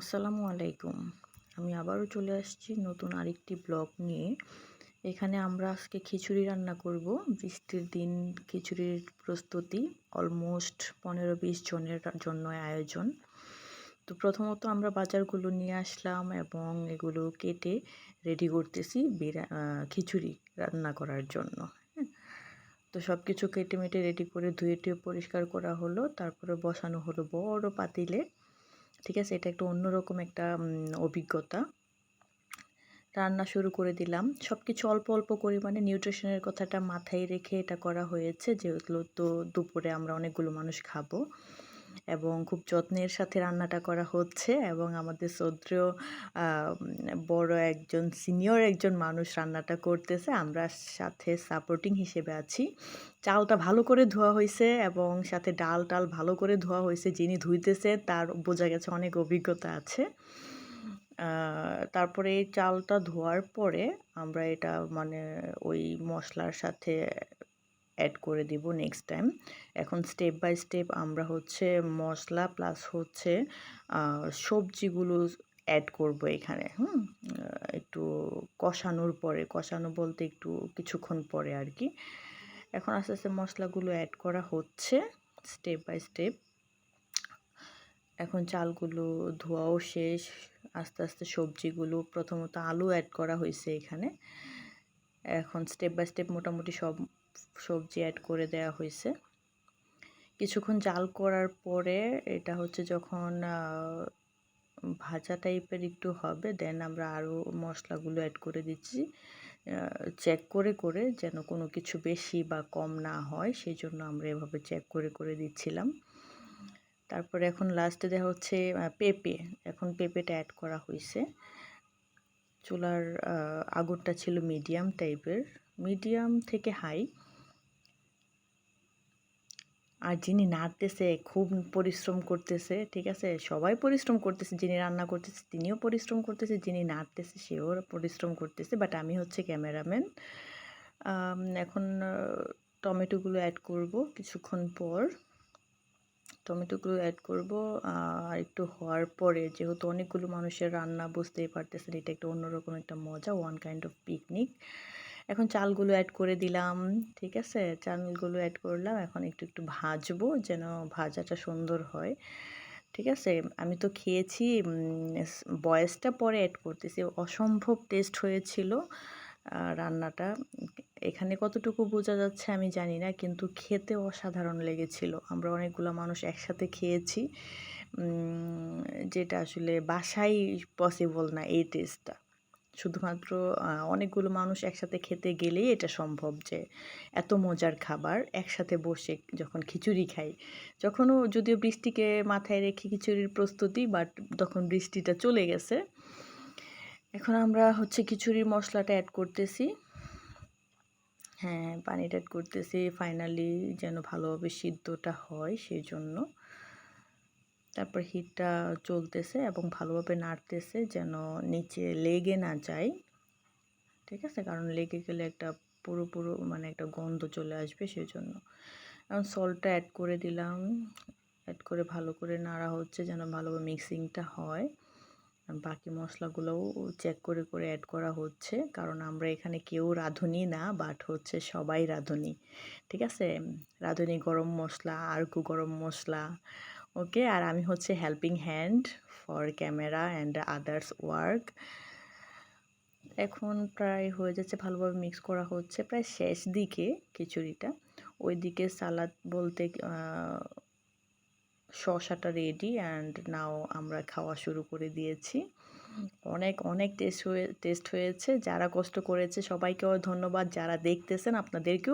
আসসালামু আলাইকুম। আমি আবারও চলে আসছি নতুন আরেকটি ব্লগ নিয়ে। এখানে আমরা আজকে খিচুড়ি রান্না করব। বৃষ্টির দিন খিচুড়ির প্রস্তুতি অলমোস্ট পনেরো বিশ জনের জন্য আয়োজন। তো প্রথমত আমরা বাজারগুলো নিয়ে আসলাম এবং এগুলো কেটে রেডি করতেছি বিরা খিচুড়ি রান্না করার জন্য। হ্যাঁ? তো সব কিছু কেটে মেটে রেডি করে ধুয়ে পরিষ্কার করা হলো। তারপরে বসানো হলো বড় পাতিলে। ঠিক আছে? এটা একটু অন্যরকম একটা অভিজ্ঞতা। রান্না শুরু করে দিলাম। সব কিছু অল্প অল্প পরিমাণে নিউট্রিশনের কথাটা মাথায় রেখে এটা করা হয়েছে। যেগুলো তো দুপুরে আমরা অনেকগুলো মানুষ খাব। এবং খুব যত্নের সাথে রান্নাটা করা হচ্ছে এবং আমাদের শ্রদ্ধেয় বড় একজন, সিনিয়র একজন মানুষ রান্নাটা করতেছে। আমরা সাথে সাপোর্টিং হিসেবে আছি। চালটা ভালো করে ধোয়া হয়েছে এবং সাথে ডাল টাল ভালো করে ধোয়া হয়েছে। যিনি ধুইতেছে তার বোঝা গেছে অনেক অভিজ্ঞতা আছে। তারপরে এই চালটা ধোয়ার পরে আমরা এটা মানে ওই মশলার সাথে অ্যাড করে দিব নেক্সট টাইম এখন স্টেপ বাই স্টেপ আমরা হচ্ছে মশলা প্লাস হচ্ছে সবজিগুলো অ্যাড করব এখানে, হুম? একটু কষানোর পরে, কষানো বলতে একটু কিছুক্ষণ পরে আর কি। এখন আস্তে আস্তে মশলাগুলো অ্যাড করা হচ্ছে স্টেপ বাই স্টেপ এখন চালগুলো ধোয়াও শেষ, আস্তে আস্তে সবজিগুলো প্রথমত আলু অ্যাড করা হয়েছে এখানে। এখন স্টেপ বাই স্টেপ মোটামুটি সব সবজি অ্যাড করে দেওয়া হয়েছে। কিছুক্ষণ জাল করার পরে এটা হচ্ছে যখন ভাজা টাইপের একটু হবে দেন আমরা আরও মশলাগুলো অ্যাড করে দিচ্ছি। চেক করে করে যেন কোনো কিছু বেশি বা কম না হয় সেই জন্য আমরা এভাবে চেক করে করে দিচ্ছিলাম। তারপরে এখন লাস্টে দেখা হচ্ছে পেঁপে। এখন পেঁপেটা অ্যাড করা হয়েছে। চুলার আগুনটা ছিল মিডিয়াম টাইপের মিডিয়াম থেকে হাই। আর যিনি নাড়তেছে, খুব পরিশ্রম করতেছে, ঠিক আছে? সবাই পরিশ্রম করতেছে, যিনি রান্না করতেছে, তিনিও পরিশ্রম করতেছে, যিনি নাড়তেছে, সেও পরিশ্রম করতেছে। বাট আমি হচ্ছে ক্যামেরাম্যান। এখন টমেটোগুলো অ্যাড করব কিছুক্ষণ পর। টমেটোগুলো অ্যাড করব আর একটু হওয়ার পরে, যেহেতু অনেকগুলো মানুষের রান্না বুঝতেই পারতেছেন, এটা একটা অন্যরকম একটা মজা ওয়ান কাইন্ড অফ পিকনিক এখন চালগুলো অ্যাড করে দিলাম, ঠিক আছে? চালগুলো অ্যাড করলাম, এখন একটু একটু ভাজবো যেন ভাজাটা সুন্দর হয়, ঠিক আছে? আমি তো খেয়েছি বয়েসটা পরে অ্যাড করতেছি, অসম্ভব টেস্ট হয়েছিল রান্নাটা। এখানে কতটুকু বোঝা যাচ্ছে আমি জানি না, কিন্তু খেতে অসাধারণ লেগেছিল। আমরা অনেকগুলো মানুষ একসাথে খেয়েছি যেটা আসলে বাসায় পসিবল না এই টেস্টটা শুধুমাত্র অনেকগুলো মানুষ একসাথে খেতে গেলেই এটা সম্ভব যে এত মজার খাবার একসাথে বসে যখন খিচুড়ি খাই। যখনও যদিও বৃষ্টিকে মাথায় রেখে খিচুড়ির প্রস্তুতি, বাট তখন বৃষ্টিটা চলে গেছে। এখন আমরা হচ্ছে খিচুড়ির মশলাটা অ্যাড করতেছি। হ্যাঁ পানিটা অ্যাড করতেছি। ফাইনালি যেন ভালোভাবে সিদ্ধটা হয় সেই জন্য তারপর হিটটা চলতেছে এবং ভালোভাবে নাড়তেছে যেন নিচে লেগে না যায়। ঠিক আছে? কারণ লেগে গেলে একটা পুরো পুরো মানে একটা গন্ধ চলে আসবে সেই জন্য এখন সল্টটা অ্যাড করে দিলাম। অ্যাড করে ভালো করে নাড়া হচ্ছে যেন ভালোভাবে মিক্সিংটা হয়। বাকি মশলাগুলোও চেক করে করে অ্যাড করা হচ্ছে। কারণ আমরা এখানে কেউ রাঁধুনি না বাট হচ্ছে সবাই রাঁধুনি। ঠিক আছে? রাঁধুনি গরম মশলা, আরকু গরম মশলা ওকে? আর আমি হচ্ছে helping hand for camera and others work এখন প্রায় হয়ে যাচ্ছে, ভালোভাবে মিক্স করা হচ্ছে। প্রায় শেষ দিকে খিচুড়িটা। ওই দিকে সালাদ বলতে শশাটা রেডি অ্যান্ড নাও আমরা খাওয়া শুরু করে দিয়েছি। অনেক অনেক টেস্ট হয়ে টেস্ট হয়েছে। যারা কষ্ট করেছে, সবাইকেও ধন্যবাদ। যারা দেখতেছেন, আপনাদেরকেও